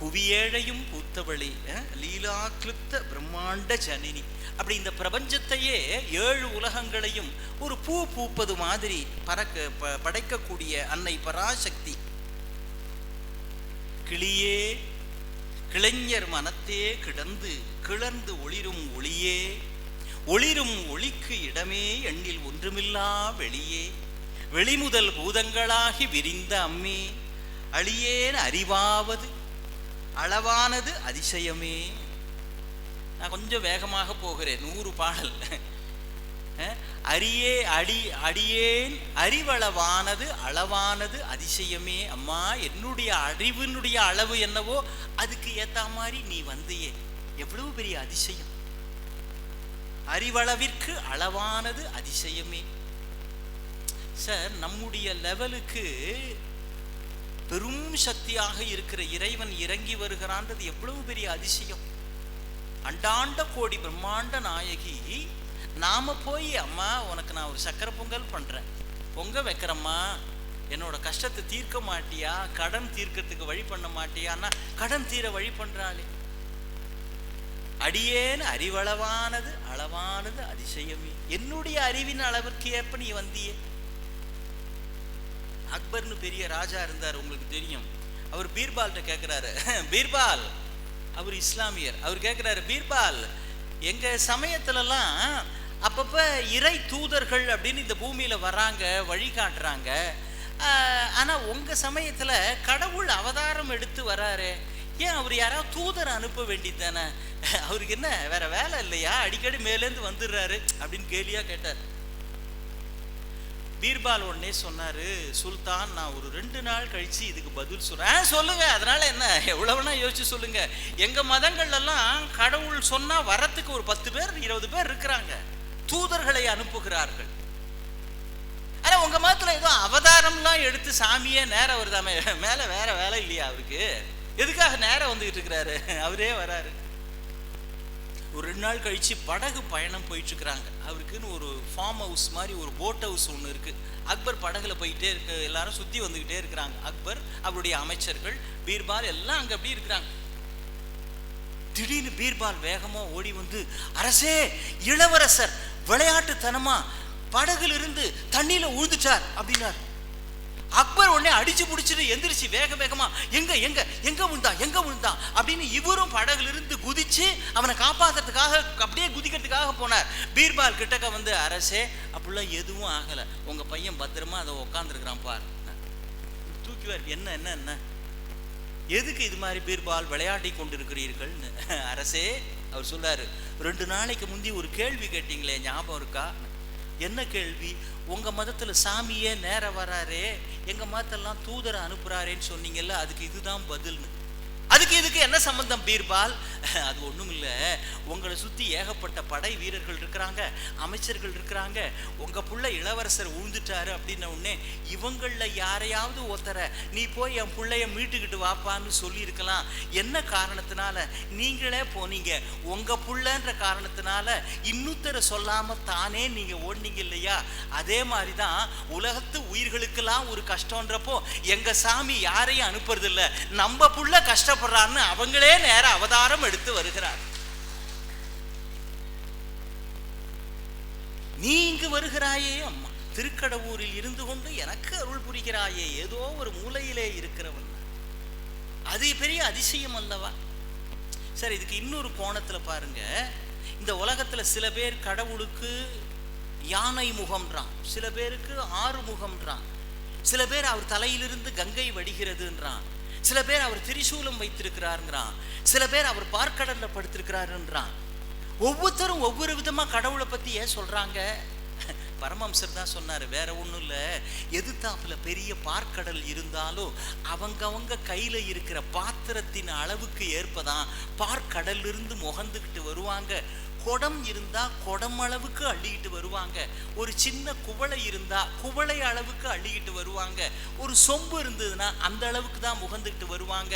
புவியேழையும் பூத்தவளி அஹ், லீலாக்லுப்த பிரம்மாண்ட ஜனனி. அப்படி இந்த பிரபஞ்சத்தையே ஏழு உலகங்களையும் ஒரு பூ பூப்பது மாதிரி பறக்க ப- படைக்கக்கூடிய அன்னை பராசக்தி. கிளியே கிளைஞர் மனத்தே கிடந்து கிளர்ந்து ஒளிரும் ஒளியே ஒளிரும் ஒளிக்கு இடமே எண்ணில் ஒன்றுமில்லா வெளியே. வெளிமுதல் பூதங்களாகி விரிந்த அம்மே அழியேன் அறிவாவது அளவானது அதிசயமே. நான் கொஞ்சம் வேகமாக போகிறேன். நூறு பாடல். அரியே அடி அடியேன் அறிவளவானது அளவானது அதிசயமே. அம்மா என்னுடைய அறிவினுடைய அளவு என்னவோ அதுக்கு ஏத்த மாதிரி நீ வந்தியே. எவ்வளவு பெரிய அதிசயம். அறிவளவிற்கு அளவானது அதிசயமே. சார் நம்முடைய லெவலுக்கு பெரும் சக்தியாக இருக்கிற இறைவன் இறங்கி வருகிறான்றது எவ்வளவு பெரிய அதிசயம். அண்டாண்ட கோடி பிரம்மாண்ட நாயகி நாம போய் அம்மா உனக்கு நான் ஒரு சக்கரை பொங்கல் பண்றேன். பொங்க வைக்கிறம்மா. என்னோட கஷ்டத்தை தீர்க்க மாட்டியா? கடன் தீர்க்கறதுக்கு வழி பண்ண மாட்டியான்னா கடன் தீர வழி பண்றாளே. அடியேன் அறிவளவானது அளவானது அதிசயமே. என்னுடைய அறிவின் அளவிற்கு ஏற்ப நீ வந்தியே. அக்பர்னு பெரிய ராஜா இருந்தார் உங்களுக்கு தெரியும். அவர் பீர்பால்கிட்ட கேட்குறாரு பீர்பால் அவர் இஸ்லாமியர். அவர் கேட்குறாரு பீர்பால் எங்கள் சமயத்துலலாம் அப்பப்போ இறை தூதர்கள் அப்படின்னு இந்த பூமியில் வராங்க வழிகாட்டுறாங்க ஆனால் உங்கள் சமயத்தில் கடவுள் அவதாரம் எடுத்து வராரு. ஏன் அவர் யாராவது தூதர் அனுப்ப வேண்டியது தானே? அவருக்கு என்ன வேற வேலை இல்லையா? அடிக்கடி மேலேருந்து வந்துடுறாரு அப்படின்னு கேலியா கேட்டார். பீர்பால் உடனே சொன்னாரு சுல்தான் நான் ஒரு ரெண்டு நாள் கழிச்சு இதுக்கு பதில் சொல்றேன். சொல்லுங்க அதனால என்ன? எவ்வளவுனா யோசிச்சு சொல்லுங்க. எங்க மதங்கள்ல எல்லாம் கடவுள் சொன்னா வரத்துக்கு ஒரு பத்து பேர் இருபது பேர் இருக்கிறாங்க. தூதர்களை அனுப்புகிறார்கள். ஆனா உங்க மதத்துல ஏதோ அவதாரம்லாம் எடுத்து சாமியே நேரம் வருதாமே? மேல வேற வேலை இல்லையா அவருக்கு? எதுக்காக நேரம் வந்துகிட்டு இருக்கிறாரு? அவரே வராரு. ஒரு ரெண்டு நாள் கழிச்சு படகு பயணம் போயிட்டு இருக்கிறாங்க அவருக்குன்னு ஒரு ஃபார்ம் ஹவுஸ் மாதிரி ஒரு போட் ஹவுஸ் ஒன்று இருக்குது அக்பர் படகுல போயிட்டே இருக்க எல்லாரும் சுற்றி வந்துக்கிட்டே இருக்கிறாங்க. அக்பர் அவருடைய அமைச்சர்கள் பீர்பால் எல்லாம் அங்கே அப்படி இருக்கிறாங்க. திடீர்னு பீர்பால் வேகமாக ஓடி வந்து அரசே இளவரசர் விளையாட்டுத்தனமாக படகுலிருந்து தண்ணியில் உழுதுட்டார் அப்படின்னார். அக்பர் உடனே அடிச்சு பிடிச்சிட்டு எந்திரிச்சு வேக வேகமா எங்க எங்க எங்க விழுந்தா எங்க விழுந்தா அப்படின்னு இவரும் படகுல இருந்து குதிச்சு அவனை காப்பாத்துறதுக்காக அப்படியே குதிக்கிறதுக்காக போனார். பீர்பால் கிட்டக்க வந்து அரசே அப்படிலாம் எதுவும் ஆகல. உங்க பையன் பத்திரமா அதை உட்காந்துருக்கிறான் பார். தூக்கிவார் என்ன என்ன என்ன? எதுக்கு இது மாதிரி பீர்பால் விளையாடி கொண்டிருக்கிறீர்கள்னு? அரசே அவர் சொல்றாரு ரெண்டு நாளைக்கு முந்தி ஒரு கேள்வி கேட்டீங்களே ஞாபகம் இருக்கா? என்ன கேள்வி? உங்கள் மதத்தில் சாமியே நேர வராரே? எங்கள் மதத்தெல்லாம் தூதரை அனுப்புகிறாரேன்னு சொன்னீங்கல்ல அதுக்கு இதுதான் பதில்னு. அதுக்கு இதுக்கு என்ன சம்பந்தம் பீர்பால்? அது ஒன்றும் இல்லை உங்களை சுற்றி ஏகப்பட்ட படை வீரர்கள் இருக்கிறாங்க அமைச்சர்கள் இருக்கிறாங்க. உங்கள் புள்ள இளவரசர் உழுந்துட்டாரு அப்படின்ன உடனே இவங்களில் யாரையாவது ஒருத்தரை நீ போய் என் பிள்ளைய மீட்டுக்கிட்டு வாப்பான்னு சொல்லியிருக்கலாம். என்ன காரணத்தினால நீங்களே போனீங்க? உங்கள் புள்ளன்ற காரணத்தினால இன்னொருத்தரை சொல்லாமல் தானே நீங்கள் ஓடினீங்க இல்லையா? அதே மாதிரி தான் உலகத்து உயிர்களுக்கெல்லாம் ஒரு கஷ்டன்றப்போ எங்கள் சாமி யாரையும் அனுப்புறதில்ல. நம்ம புள்ள கஷ்டப்படுறான்னு அவங்களே நேர அவதாரம் எடுத்து வருகிறார். நீ இங்கு வருகிறாயே அம்மா. திருக்கடவூரில் இருந்து கொண்டு எனக்கு அருள் புரிகிறாயே. ஏதோ ஒரு மூலையிலே இருக்கிறவன். அது பெரிய அதிசயம் அல்லவா? சரி இதுக்கு இன்னொரு கோணத்துல பாருங்க. இந்த உலகத்துல சில பேர் கடவுளுக்கு யானை முகம்ன்றான். சில பேருக்கு ஆறு முகம்ன்றான் சில பேர் அவர் தலையிலிருந்து கங்கை வடிகிறதுன்றான். சில பேர் அவர் திரிசூலம் வைத்திருக்கிறாருங்கிறான். சில பேர் அவர் பார்க்கடலில் படுத்திருக்கிறாருன்றான். ஒவ்வொருத்தரும் ஒவ்வொரு விதமா கடவுளை பத்தி ஏன் சொல்றாங்க? பரமம்சர் தான் சொன்னாரு வேற ஒண்ணும் இல்ல. எதிர்த்தாப்பில் பெரிய பார்க்கடல் இருந்தாலும் அவங்கவங்க கையில இருக்கிற பாத்திரத்தின் அளவுக்கு ஏற்பதான் பார்க்கடலிருந்து முகந்துக்கிட்டு வருவாங்க. குடம் இருந்தா குடம் அளவுக்கு அள்ளிக்கிட்டு வருவாங்க. ஒரு சின்ன குவளை இருந்தா குவளை அளவுக்கு அள்ளிக்கிட்டு வருவாங்க. ஒரு சொம்பு இருந்ததுன்னா அந்த அளவுக்கு தான் முகந்துக்கிட்டு வருவாங்க.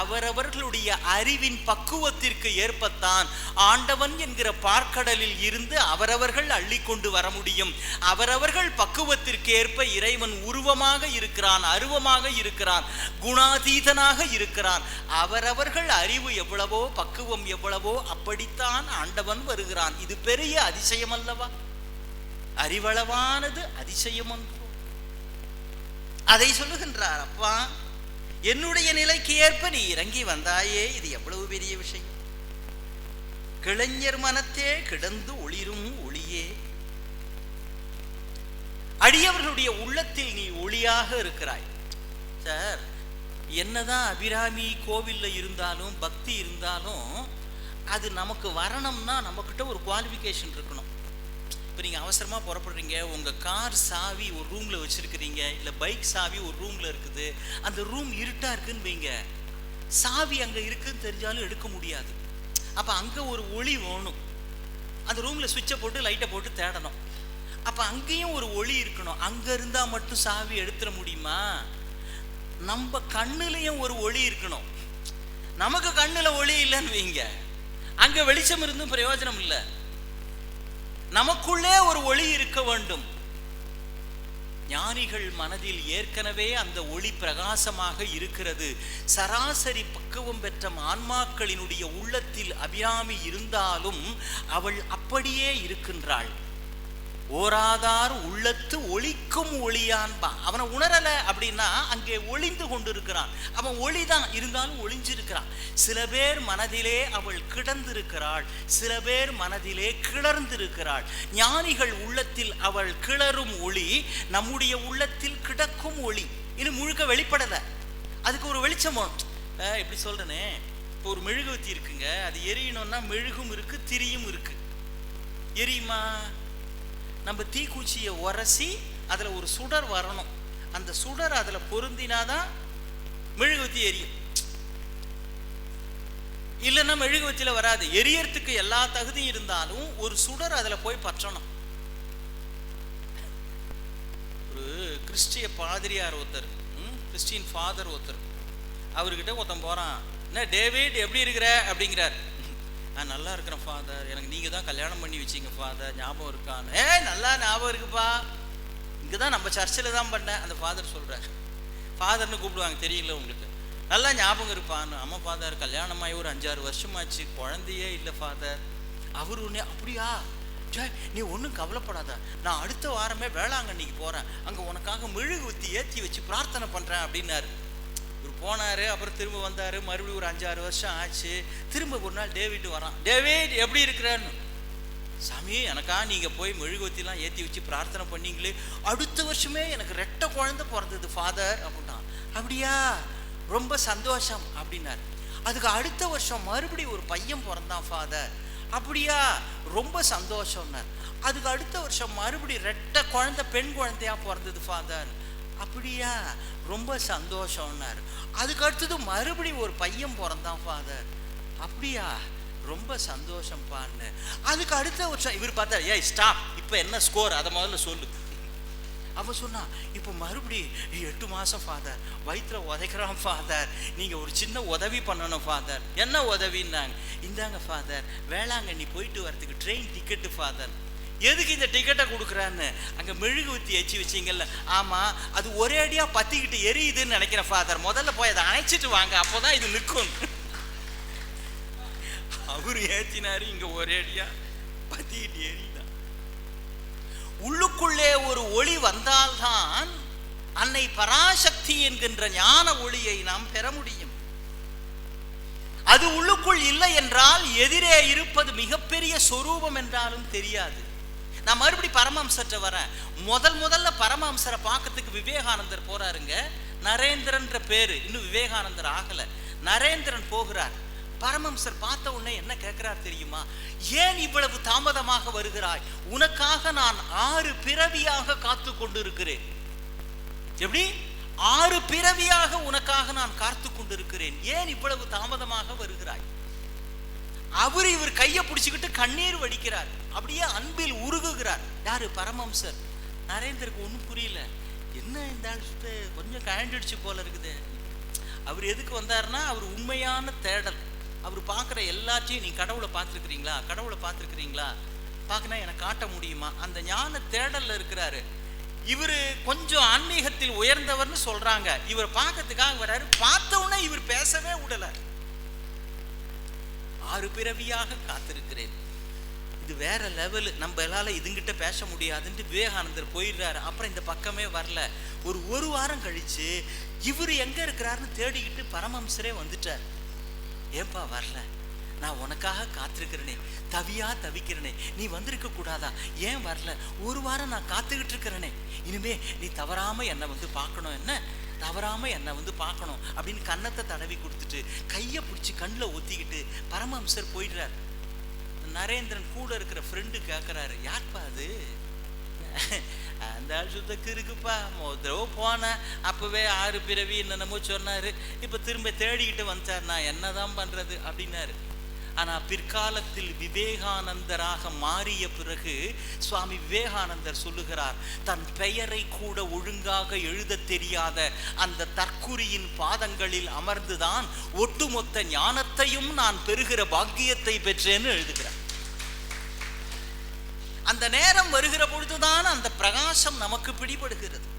அவரவர்களுடைய அறிவின் பக்குவத்திற்கு ஏற்பத்தான் ஆண்டவன் என்கிற பார்க்கடலில் இருந்து அவரவர்கள் அள்ளி கொண்டு வர முடியும். அவரவர்கள் பக்குவத்திற்கு ஏற்ப இறைவன் உருவமாக இருக்கிறான் அருவமாக இருக்கிறான் குணாதீதனாக இருக்கிறான். அவரவர்கள் அறிவு எவ்வளவோ பக்குவம் எவ்வளவோ அப்படித்தான் ஆண்டவன் வருகிறான். இது பெரிய அதிசயம் அல்லவா அறிவளவானது அதிசயம் ஒன்றோ அதை சொல்லுகின்றார் அப்பா என்னுடைய நிலைக்கு ஏற்ப நீ இறங்கி வந்தாயே இது எவ்வளவு பெரிய விஷயம்? கிளைஞர் மனத்தே கிடந்து ஒளிரும் ஒளியே. அடியவர்களுடைய உள்ளத்தில் நீ ஒளியாக இருக்கிறாய். சார் என்னதான் அபிராமி கோவில்ல இருந்தாலும் பக்தி இருந்தாலும் அது நமக்கு வரணும்னா நம்மக்கிட்ட ஒரு குவாலிஃபிகேஷன் இருக்கணும். இப்போ நீங்கள் அவசரமாக புறப்படுறீங்க உங்கள் கார் சாவி ஒரு ரூமில் வச்சுருக்கிறீங்க இல்லை பைக் சாவி ஒரு ரூமில் இருக்குது அந்த ரூம் இருட்டாக இருக்குன்னு வைங்க. சாவி அங்கே இருக்குன்னு தெரிஞ்சாலும் எடுக்க முடியாது. அப்போ அங்கே ஒரு ஒளி வேணும். அந்த ரூமில் சுவிட்சை போட்டு லைட்டை போட்டு தேடணும். அப்போ அங்கேயும் ஒரு ஒளி இருக்கணும். அங்கே இருந்தால் மட்டும் சாவி எடுத்துட முடியுமா? நம்ம கண்ணுலேயும் ஒரு ஒளி இருக்கணும். நமக்கு கண்ணில் ஒளி இல்லைன்னு வைங்க. அங்கே வெளிச்சம் இருந்தும் பிரயோஜனம் இல்லை. நமக்குள்ளே ஒரு ஒளி இருக்க வேண்டும். ஞானிகள் மனதில் ஏற்கனவே அந்த ஒளி பிரகாசமாக இருக்கிறது. சராசரி பக்குவம் பெற்ற ஆன்மாக்களினுடைய உள்ளத்தில் அபிராமி இருந்தாலும் அவள் அப்படியே இருக்கின்றாள். ஓராதார் உள்ளத்து ஒளிக்கும் ஒளியான்பான் அவனை உணரல அப்படின்னா அங்கே ஒளிந்து கொண்டிருக்கிறான். அவன் ஒளிதான் இருந்தாலும் ஒளிஞ்சிருக்கிறான். சில பேர் மனதிலே அவள் கிடந்திருக்கிறாள். சில பேர் மனதிலே கிளர்ந்திருக்கிறாள். ஞானிகள் உள்ளத்தில் அவள் கிளறும் ஒளி நம்முடைய உள்ளத்தில் கிடக்கும் ஒளி. இன்னும் முழுக்க வெளிப்படலை. அதுக்கு ஒரு வெளிச்சம்? வேணும் எப்படி சொல்றேனே. இப்போ ஒரு மெழுகுவத்தி இருக்குங்க. அது எரியணும்னா மெழுகும் இருக்கு திரியும் இருக்கு. எரியுமா? நம்ம தீக்குச்சியை உரசி அதில் ஒரு சுடர் வரணும். அந்த சுடர் அதில் பொருந்தினாதான் மெழுகுவத்தி எரியும். இல்லைன்னா மெழுகுவத்தியில் வராது. எரியறதுக்கு எல்லா தகுதியும் இருந்தாலும் ஒரு சுடர் அதில் போய் பற்றணும். ஒரு கிறிஸ்டிய பாதிரியார் ஒருத்தர் கிறிஸ்டின் கிறிஸ்டியன் ஃபாதர் ஒருத்தர். அவர்கிட்ட ஒருத்தன் போகிறான் என்ன டேவிட் எப்படி இருக்கிற? அப்படிங்கிறார். நான் நல்லா இருக்கிறேன் ஃபாதர் எனக்கு நீங்கள் தான் கல்யாணம் பண்ணி வச்சீங்க ஃபாதர் ஞாபகம் இருக்கான்னு ஏ நல்லா ஞாபகம் இருக்குப்பா. இங்கே தான் நம்ம சர்ச்சில் தான் பண்ணேன் அந்த ஃபாதர் சொல்கிறார் ஃபாதர்னு கூப்பிடுவாங்க தெரியல உங்களுக்கு. நல்லா ஞாபகம் இருப்பான்னு. அம்மா ஃபாதர் கல்யாணமாகி ஒரு அஞ்சாறு வருஷமாச்சு. குழந்தையே இல்லை ஃபாதர் அவர் ஒன்று அப்படியா? ஜே நீ ஒன்றும் கவலைப்படாத. நான் அடுத்த வாரமே வேளாங்கண்ணிக்கு போகிறேன் அங்கே உனக்காக மெழுகு ஊற்றி ஏற்றி வச்சு பிரார்த்தனை பண்ணுறேன் அப்படின்னாரு. இவர் போனார் அப்புறம் திரும்ப வந்தார். மறுபடியும் ஒரு அஞ்சாறு வருஷம் ஆச்சு. திரும்ப ஒரு நாள் டேவிட் வரான். டேவிட் எப்படி இருக்கிறான்னு சாமி எனக்கா நீங்கள் போய் மெழுகுவத்திலாம் ஏற்றி வச்சு பிரார்த்தனை பண்ணீங்களே. அடுத்த வருஷமே எனக்கு ரெட்டை குழந்தை பிறந்தது ஃபாதர் அப்படின்னா அப்படியா? ரொம்ப சந்தோஷம் அப்படின்னார். அதுக்கு அடுத்த வருஷம் மறுபடியும் ஒரு பையன் பிறந்தான் ஃபாதர் அப்படியா? ரொம்ப சந்தோஷம்னார். அதுக்கு அடுத்த வருஷம் மறுபடியும் ரெட்டை குழந்தை பெண் குழந்தையா பிறந்தது ஃபாதர் அப்படியா? ரொம்ப சந்தோஷம்னார். அதுக்கு அடுத்தது மறுபடியும் ஒரு பையன் பிறந்தான் ஃபாதர் அப்படியா? ரொம்ப சந்தோஷம்ப்பான்னு. அதுக்கு அடுத்த வருஷம் இவர் பார்த்தா ஏய் ஸ்டாப் இப்போ என்ன ஸ்கோர் அதை முதல்ல சொல்லு. அவன் சொன்னான் இப்போ மறுபடி எட்டு மாதம் ஃபாதர் வயிற்றுல உதைக்கிறான் ஃபாதர் நீங்கள் ஒரு சின்ன உதவி பண்ணணும் ஃபாதர் என்ன உதவின்னாங்க? இந்தாங்க ஃபாதர் வேளாங்கண்ணி போயிட்டு வரதுக்கு ட்ரெயின் டிக்கெட்டு ஃபாதர் எதுக்கு இந்த டிக்கெட்டை கொடுக்குறான்னு? அங்கே மெழுகு ஊற்றி ஏற்றி வச்சிங்கல்ல. ஆமாம் அது ஒரே அடியாக பற்றிக்கிட்டு எரியுதுன்னு நினைக்கிறேன் ஃபாதர் முதல்ல போய் அதை அணைச்சிட்டு வாங்க அப்போ தான் இது நிற்கும். அவர் ஏற்றினாரு இங்கே ஒரே அடியாக பற்றிக்கிட்டு எரியுதான் உள்ளுக்குள்ளே ஒரு ஒளி வந்தால்தான் அன்னை பராசக்தி என்கின்ற ஞான ஒளியை நாம் பெற முடியும். அது உள்ளுக்குள் இல்லை என்றால் எதிரே இருப்பது மிகப்பெரிய சொரூபம் என்றாலும் தெரியாது. நான் மறுபடி பரமஹம்சர்கிட்ட வரேன். முதல் முதல்ல பரமஹம்சரை பார்க்கறதுக்கு விவேகானந்தர் போறாருங்க. நரேந்திரன்ற பேரு. இன்னும் விவேகானந்தர் ஆகல. நரேந்திரன் போகிறார். பரமஹம்சர் பார்த்த உடனே என்ன கேட்கிறார் தெரியுமா? ஏன் இவ்வளவு தாமதமாக வருகிறாய்? உனக்காக நான் ஆறு பிறவியாக காத்து கொண்டிருக்கிறேன். எப்படி? ஆறு பிறவியாக உனக்காக நான் காத்து கொண்டிருக்கிறேன். ஏன் இவ்வளவு தாமதமாக வருகிறாய்? அவர் இவர் கையை பிடிச்சிக்கிட்டு கண்ணீர் வடிக்கிறார். அப்படியே அன்பில் உருகுகிறார். யாரு? பரமம்சர் நரேந்தருக்கு ஒன்றும் புரியல. என்ன இந்த ஆள் கொஞ்சம் கழண்டிடுச்சு போல இருக்குது. அவர் எதுக்கு வந்தாருன்னா அவர் உண்மையான தேடல். அவர் பார்க்குற எல்லாத்தையும் நீ கடவுளை பார்த்துருக்குறீங்களா? கடவுளை பார்த்துருக்குறீங்களா? பார்க்கனா எனக்கு காட்ட முடியுமா? அந்த ஞான தேடலில் இருக்கிறாரு. இவர் கொஞ்சம் ஆன்மீகத்தில் உயர்ந்தவர்னு சொல்கிறாங்க இவர் பார்க்கறதுக்காக வர்றாரு. பார்த்தவுடனே இவர் பேசவே விடலை. ஆறு பிறவியாக காத்திருக்கிறேன். இது வேற லெவலு. நம்ம எல்லால இதுங்கிட்ட பேச முடியாதுன்ட்டு விவேகானந்தர் போயிடுறாரு. அப்புறம் இந்த பக்கமே வரல. ஒரு ஒரு வாரம் கழிச்சு இவர் எங்க இருக்கிறாருன்னு தேடிக்கிட்டு பரமஹம்சரே வந்துட்டார். ஏன்பா வரல? நான் உனக்காக காத்திருக்கிறேனே. தவியா தவிக்கிறேனே. நீ வந்திருக்க கூடாதா? ஏன் வரல? ஒரு வாரம் நான் காத்துக்கிட்டு இருக்கிறேனே. இனிமே நீ தவறாம என்னை வந்து பார்க்கணும். என்ன? தவறாமல் என்னை வந்து பார்க்கணும் அப்படின்னு கன்னத்தை தடவி கொடுத்துட்டு கையை பிடிச்சி கண்ணில் ஒத்திக்கிட்டு பரமஹம்சர் போயிடுறார். நரேந்திரன் கூட இருக்கிற ஃப்ரெண்டு கேட்குறாரு யார்ப்பா அது? அந்த ஆள் சுத்தக்கு இருக்குப்பா ஒரு போனேன் அப்போவே ஆறு பிறவி என்னென்னமோ சொன்னார். இப்போ திரும்ப தேடிக்கிட்டு வந்துட்டார் நான் என்னதான் பண்ணுறது அப்படின்னாரு. ஆனால் பிற்காலத்தில் விவேகானந்தராக மாறிய பிறகு சுவாமி விவேகானந்தர் சொல்லுகிறார் தன் பெயரை கூட ஒழுங்காக எழுதத் தெரியாத அந்த தற்குறியின் பாதங்களில் அமர்ந்துதான் ஒட்டுமொத்த ஞானத்தையும் நான் பெறுகிற பாக்கியத்தை பெற்றேன்னு எழுதுகிறார். அந்த நேரம் வருகிற பொழுதுதான் அந்த பிரகாசம் நமக்கு பிடிபடுகிறது.